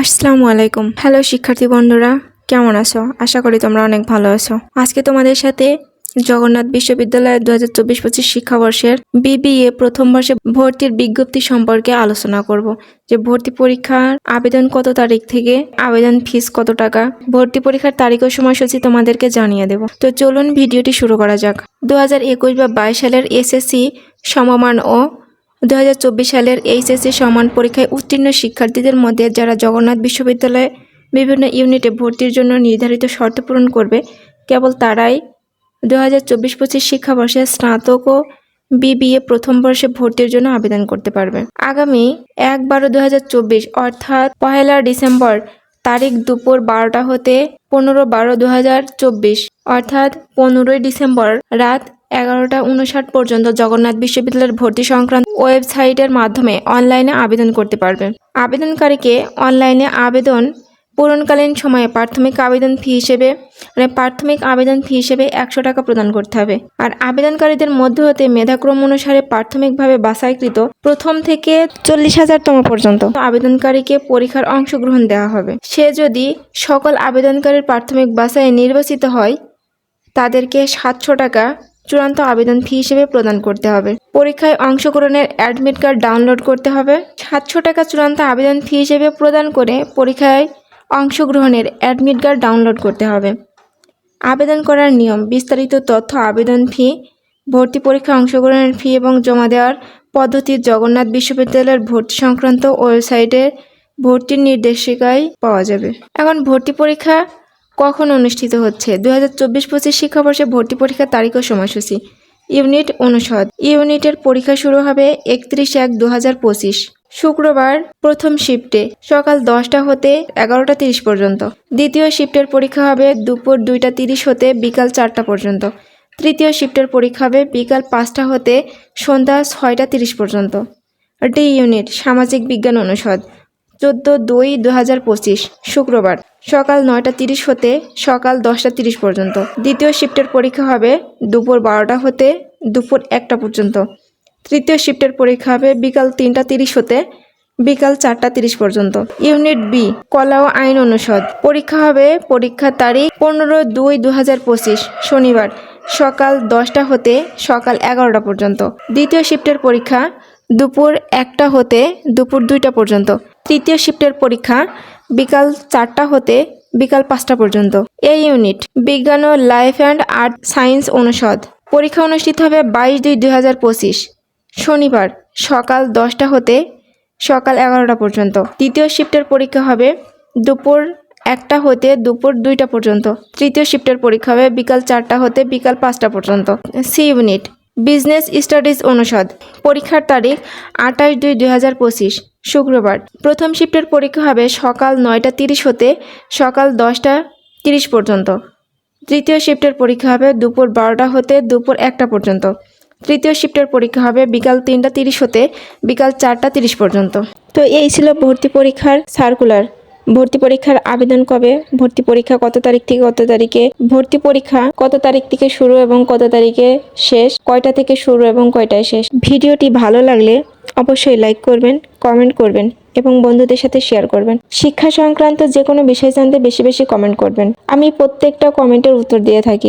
আসসালামু আলাইকুম। হ্যালো শিক্ষার্থী বন্ধুরা, কেমন আছো? আশা করি তোমরা অনেক ভালো আছো। আজকে তোমাদের সাথে জগন্নাথ বিশ্ববিদ্যালয়ের দু হাজার চব্বিশ পঁচিশ শিক্ষাবর্ষের বিবিএ প্রথম বর্ষে ভর্তির বিজ্ঞপ্তি সম্পর্কে আলোচনা করব। যে ভর্তি পরীক্ষার আবেদন কত তারিখ থেকে, আবেদন ফিস কত টাকা, ভর্তি পরীক্ষার তারিখ ও সময়সূচি তোমাদেরকে জানিয়ে দেব। তো চলুন ভিডিওটি শুরু করা যাক। দু হাজার একুশ বা বাইশ সালের এসএসসি সমমান ও দু হাজার চব্বিশ সালের এইচএসসি সমান পরীক্ষায় উত্তীর্ণ শিক্ষার্থীদের মধ্যে যারা জগন্নাথ বিশ্ববিদ্যালয়ে বিভিন্ন ইউনিটে ভর্তির জন্য নির্ধারিত শর্ত পূরণ করবে, কেবল তারাই দু হাজার চব্বিশ পঁচিশ শিক্ষাবর্ষে স্নাতক ও বিবিএ প্রথম বর্ষে ভর্তির জন্য আবেদন করতে পারবে। আগামী এক বারো দু অর্থাৎ পহেলা ডিসেম্বর তারিখ দুপুর বারোটা হতে পনেরো বারো দু অর্থাৎ পনেরোই ডিসেম্বর রাত এগারোটা উনষাট পর্যন্ত জগন্নাথ বিশ্ববিদ্যালয়ের ভর্তি সংক্রান্ত ওয়েবসাইটের মাধ্যমে অনলাইনে আবেদন করতে পারবে। আবেদনকারীকে অনলাইনে আবেদন পূরণকালীন সময়ে প্রাথমিক আবেদন ফি হিসেবে মানে প্রাথমিক আবেদন ফি হিসেবে একশো টাকা প্রদান করতে হবে। আর আবেদনকারীদের মধ্যে হতে মেধাক্রম অনুসারে প্রাথমিকভাবে বাছাইকৃত প্রথম থেকে চল্লিশ হাজারতম পর্যন্ত আবেদনকারীকে পরীক্ষার অংশগ্রহণ দেওয়া হবে। সে যদি সকল আবেদনকারীর প্রাথমিক বাছাইয়ে নির্বাচিত হয়, তাদেরকে সাতশো টাকা চূড়ান্ত আবেদন ফি হিসেবে প্রদান করতে হবে। পরীক্ষায় অংশগ্রহণের অ্যাডমিট কার্ড ডাউনলোড করতে হবে। সাতশো টাকা চূড়ান্ত আবেদন ফি হিসেবে প্রদান করে পরীক্ষায় অংশগ্রহণের অ্যাডমিট কার্ড ডাউনলোড করতে হবে। আবেদন করার নিয়ম, বিস্তারিত তথ্য, আবেদন ফি, ভর্তি পরীক্ষা অংশগ্রহণের ফি এবং জমা দেওয়ার পদ্ধতি জগন্নাথ বিশ্ববিদ্যালয়ের ভর্তি সংক্রান্ত ওয়েবসাইটে ভর্তির নির্দেশিকায় পাওয়া যাবে। এখন ভর্তি পরীক্ষা কখন অনুষ্ঠিত হচ্ছে? দু হাজার চব্বিশ পঁচিশ শিক্ষাবর্ষে ভর্তি পরীক্ষার তারিখ ও সময়সূচি। ইউনিট অনুষদ। ইউনিটের পরীক্ষা শুরু হবে একত্রিশ এক দু হাজার পঁচিশ। শুক্রবার, প্রথম শিফটে, সকাল দশটা হতে এগারোটা তিরিশ পর্যন্ত। দ্বিতীয় শিফটের পরীক্ষা হবে দুপুর দুইটা তিরিশ হতে বিকাল চারটা পর্যন্ত। তৃতীয় শিফটের পরীক্ষা হবে বিকাল পাঁচটা হতে সন্ধ্যা ছয়টা তিরিশ পর্যন্ত। ডি ইউনিট, সামাজিক বিজ্ঞান অনুষদ। চোদ্দ দুই দু হাজার পঁচিশ, শুক্রবার, সকাল নয়টা তিরিশ হতে সকাল দশটা তিরিশ পর্যন্ত। দ্বিতীয় শিফটের পরীক্ষা হবে দুপুর বারোটা হতে দুপুর একটা পর্যন্ত। তৃতীয় শিফটের পরীক্ষা হবে বিকাল তিনটা তিরিশ হতে বিকাল চারটা তিরিশ পর্যন্ত। ইউনিট বি, কলা ও আইন অনুষদ। পরীক্ষা হবে পরীক্ষার তারিখ পনেরো দুই দু হাজার পঁচিশ, শনিবার, সকাল দশটা হতে সকাল এগারোটা পর্যন্ত। দ্বিতীয় শিফটের পরীক্ষা দুপুর একটা হতে দুপুর দুইটা পর্যন্ত। তৃতীয় শিফটের পরীক্ষা বিকাল চারটা হতে বিকাল পাঁচটা পর্যন্ত। এই ইউনিট, বিজ্ঞান ও লাইফ অ্যান্ড আর্ট সায়েন্স অনুষদ। পরীক্ষা অনুষ্ঠিত হবে বাইশ দুই দুই হাজার পঁচিশ, শনিবার সকাল দশটা হতে সকাল এগারোটা পর্যন্ত। দ্বিতীয় শিফটের পরীক্ষা হবে দুপুর একটা হতে দুপুর দুইটা পর্যন্ত। তৃতীয় শিফটের পরীক্ষা হবে বিকাল চারটা হতে বিকাল পাঁচটা পর্যন্ত। সি ইউনিট বিজনেস স্টাডিজ অনুষদ। পরীক্ষার তারিখ আঠাশ দুই দুই হাজার পঁচিশ, শুক্রবার। প্রথম শিফটের পরীক্ষা হবে সকাল নয়টা তিরিশ হতে সকাল দশটা তিরিশ পর্যন্ত। তৃতীয় শিফটের পরীক্ষা হবে দুপুর বারোটা হতে দুপুর একটা পর্যন্ত। তৃতীয় শিফটের পরীক্ষা হবে বিকাল তিনটা তিরিশ হতে বিকাল চারটা তিরিশ পর্যন্ত। তো এই ছিল ভর্তি পরীক্ষার সার্কুলার ভর্তি পরীক্ষার আবেদন কবে? ভর্তি পরীক্ষা কত তারিখ থেকে কত তারিখে? ভর্তি পরীক্ষা কত তারিখ থেকে শুরু এবং কত তারিখে শেষ? কয়টা থেকে শুরু এবং কয়টায় শেষ? ভিডিওটি ভালো লাগলে অবশ্যই লাইক করবেন, কমেন্ট করবেন এবং বন্ধুদের সাথে শেয়ার করবেন। শিক্ষা সংক্রান্ত যে কোনো বিষয় জানতে বেশি বেশি কমেন্ট করবেন। আমি প্রত্যেকটা কমেন্টের উত্তর দিয়ে থাকি।